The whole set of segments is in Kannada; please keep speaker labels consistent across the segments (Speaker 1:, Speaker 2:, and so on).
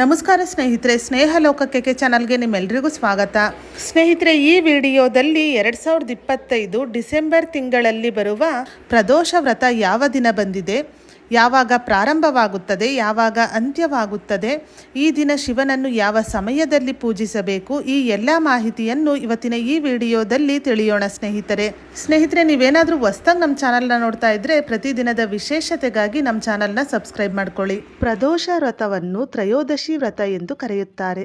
Speaker 1: ನಮಸ್ಕಾರ ಸ್ನೇಹಿತರೆ, ಸ್ನೇಹ ಲೋಕಕ್ಕೆ ಚಾನಲ್ಗೆ ನಿಮ್ಮೆಲ್ಲರಿಗೂ ಸ್ವಾಗತ. ಸ್ನೇಹಿತರೆ, ಈ ವಿಡಿಯೋದಲ್ಲಿ ಎರಡು ಸಾವಿರದ ಇಪ್ಪತ್ತೈದು ಡಿಸೆಂಬರ್ ತಿಂಗಳಲ್ಲಿ ಬರುವ ಪ್ರದೋಷ ವ್ರತ ಯಾವ ದಿನ ಬಂದಿದೆ? ಯಾವಾಗ ಪ್ರಾರಂಭವಾಗುತ್ತದೆ, ಯಾವಾಗ ಅಂತ್ಯವಾಗುತ್ತದೆ, ಈ ದಿನ ಶಿವನನ್ನು ಯಾವ ಸಮಯದಲ್ಲಿ ಪೂಜಿಸಬೇಕು, ಈ ಎಲ್ಲ ಮಾಹಿತಿಯನ್ನು ಇವತ್ತಿನ ಈ ವಿಡಿಯೋದಲ್ಲಿ ತಿಳಿಯೋಣ ಸ್ನೇಹಿತರೆ. ಸ್ನೇಹಿತರೆ, ನೀವೇನಾದರೂ ಹೊಸ್ದಾಗಿ ನಮ್ಮ ಚಾನಲ್ನ ನೋಡ್ತಾ ಇದ್ರೆ ಪ್ರತಿದಿನದ ವಿಶೇಷತೆಗಾಗಿ ನಮ್ಮ ಚಾನಲ್ನ ಸಬ್ಸ್ಕ್ರೈಬ್ ಮಾಡ್ಕೊಳ್ಳಿ. ಪ್ರದೋಷ ವ್ರತವನ್ನು ತ್ರಯೋದಶಿ ವ್ರತ ಎಂದು ಕರೆಯುತ್ತಾರೆ.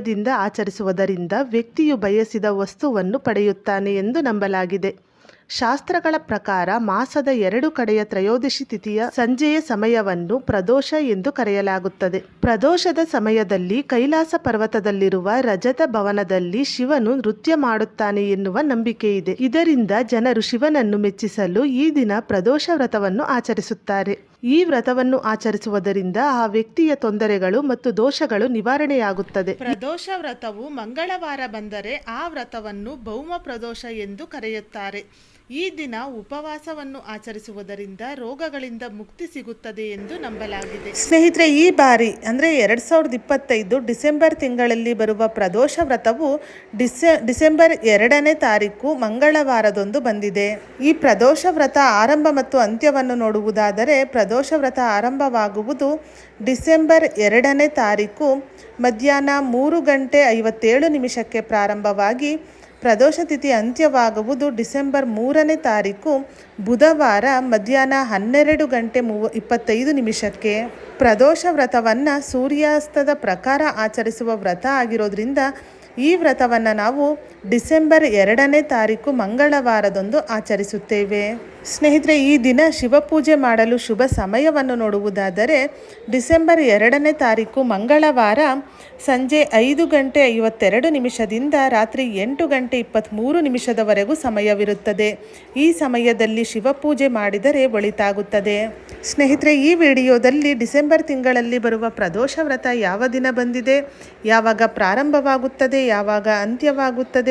Speaker 1: ಹೃದಯದಿಂದ ಆಚರಿಸುವುದರಿಂದ ವ್ಯಕ್ತಿಯು ಬಯಸಿದ ವಸ್ತುವನ್ನು ಪಡೆಯುತ್ತಾನೆ ಎಂದು ನಂಬಲಾಗಿದೆ. ಶಾಸ್ತ್ರಗಳ ಪ್ರಕಾರ ಮಾಸದ ಎರಡು ಕಡೆಯ ತ್ರಯೋದಶಿ ತಿಥಿಯ ಸಂಜೆಯ ಸಮಯವನ್ನು ಪ್ರದೋಷ ಎಂದು ಕರೆಯಲಾಗುತ್ತದೆ. ಪ್ರದೋಷದ ಸಮಯದಲ್ಲಿ ಕೈಲಾಸ ಪರ್ವತದಲ್ಲಿರುವ ರಜತ ಭವನದಲ್ಲಿ ಶಿವನು ನೃತ್ಯ ಮಾಡುತ್ತಾನೆ ಎನ್ನುವ ನಂಬಿಕೆ ಇದೆ. ಇದರಿಂದ ಜನರು ಶಿವನನ್ನು ಮೆಚ್ಚಿಸಲು ಈ ದಿನ ಪ್ರದೋಷ ವ್ರತವನ್ನು ಆಚರಿಸುತ್ತಾರೆ. ಈ ವ್ರತವನ್ನು ಆಚರಿಸುವುದರಿಂದ ಆ ವ್ಯಕ್ತಿಯ ತೊಂದರೆಗಳು ಮತ್ತು ದೋಷಗಳು ನಿವಾರಣೆಯಾಗುತ್ತದೆ. ಪ್ರದೋಷ ವ್ರತವು ಮಂಗಳವಾರ ಬಂದರೆ ಆ ವ್ರತವನ್ನು ಭೌಮ ಪ್ರದೋಷ ಎಂದು ಕರೆಯುತ್ತಾರೆ. ಈ ದಿನ ಉಪವಾಸವನ್ನು ಆಚರಿಸುವುದರಿಂದ ರೋಗಗಳಿಂದ ಮುಕ್ತಿ ಸಿಗುತ್ತದೆ ಎಂದು ನಂಬಲಾಗಿದೆ. ಸ್ನೇಹಿತರೆ ಈ ಬಾರಿ ಅಂದರೆ ಎರಡು ಸಾವಿರದ ಇಪ್ಪತ್ತೈದು ಡಿಸೆಂಬರ್ ತಿಂಗಳಲ್ಲಿ ಬರುವ ಪ್ರದೋಷ ವ್ರತವು ಡಿಸೆ ಡಿಸೆಂಬರ್ ಎರಡನೇ ತಾರೀಕು ಮಂಗಳವಾರದೊಂದು ಬಂದಿದೆ. ಈ ಪ್ರದೋಷ ವ್ರತ ಆರಂಭ ಮತ್ತು ಅಂತ್ಯವನ್ನು ನೋಡುವುದಾದರೆ ಪ್ರದೋಷ ವ್ರತ ಆರಂಭವಾಗುವುದು ಡಿಸೆಂಬರ್ ಎರಡನೇ ತಾರೀಕು. ಮಧ್ಯಾಹ್ನ ಮೂರು ಗಂಟೆ ಐವತ್ತೇಳು ನಿಮಿಷಕ್ಕೆ ಪ್ರಾರಂಭವಾಗಿ ಪ್ರದೋಷ ತಿಥಿ ಅಂತ್ಯವಾಗುವುದು ಡಿಸೆಂಬರ್ ಮೂರನೇ ತಾರೀಕು. ಬುಧವಾರ ಮಧ್ಯಾಹ್ನ ಹನ್ನೆರಡು ಗಂಟೆ ಮೂವ ಇಪ್ಪತ್ತೈದು ನಿಮಿಷಕ್ಕೆ ಪ್ರದೋಷ ವ್ರತವನ್ನು ಸೂರ್ಯಾಸ್ತದ ಪ್ರಕಾರ ಆಚರಿಸುವ ವ್ರತ ಆಗಿರೋದ್ರಿಂದ ಈ ವ್ರತವನ್ನು ನಾವು ಡಿಸೆಂಬರ್ ಎರಡನೇ ತಾರೀಕು ಮಂಗಳವಾರದಂದು ಆಚರಿಸುತ್ತೇವೆ. ಸ್ನೇಹಿತರೆ, ಈ ದಿನ ಶಿವಪೂಜೆ ಮಾಡಲು ಶುಭ ಸಮಯವನ್ನು ನೋಡುವುದಾದರೆ, ಡಿಸೆಂಬರ್ ಎರಡನೇ ತಾರೀಕು ಮಂಗಳವಾರ ಸಂಜೆ ಐದು ಗಂಟೆ ಐವತ್ತೆರಡು ನಿಮಿಷದಿಂದ ರಾತ್ರಿ ಎಂಟು ಗಂಟೆ ಇಪ್ಪತ್ತ್ಮೂರು ನಿಮಿಷದವರೆಗೂ ಸಮಯವಿರುತ್ತದೆ. ಈ ಸಮಯದಲ್ಲಿ ಶಿವಪೂಜೆ ಮಾಡಿದರೆ ಒಳಿತಾಗುತ್ತದೆ. ಸ್ನೇಹಿತರೆ, ಈ ವಿಡಿಯೋದಲ್ಲಿ ಡಿಸೆಂಬರ್ ತಿಂಗಳಲ್ಲಿ ಬರುವ ಪ್ರದೋಷ ವ್ರತ ಯಾವ ದಿನ ಬಂದಿದೆ? ಯಾವಾಗ ಪ್ರಾರಂಭವಾಗುತ್ತದೆ? ಯಾವಾಗ ಅಂತ್ಯವಾಗುತ್ತದೆ?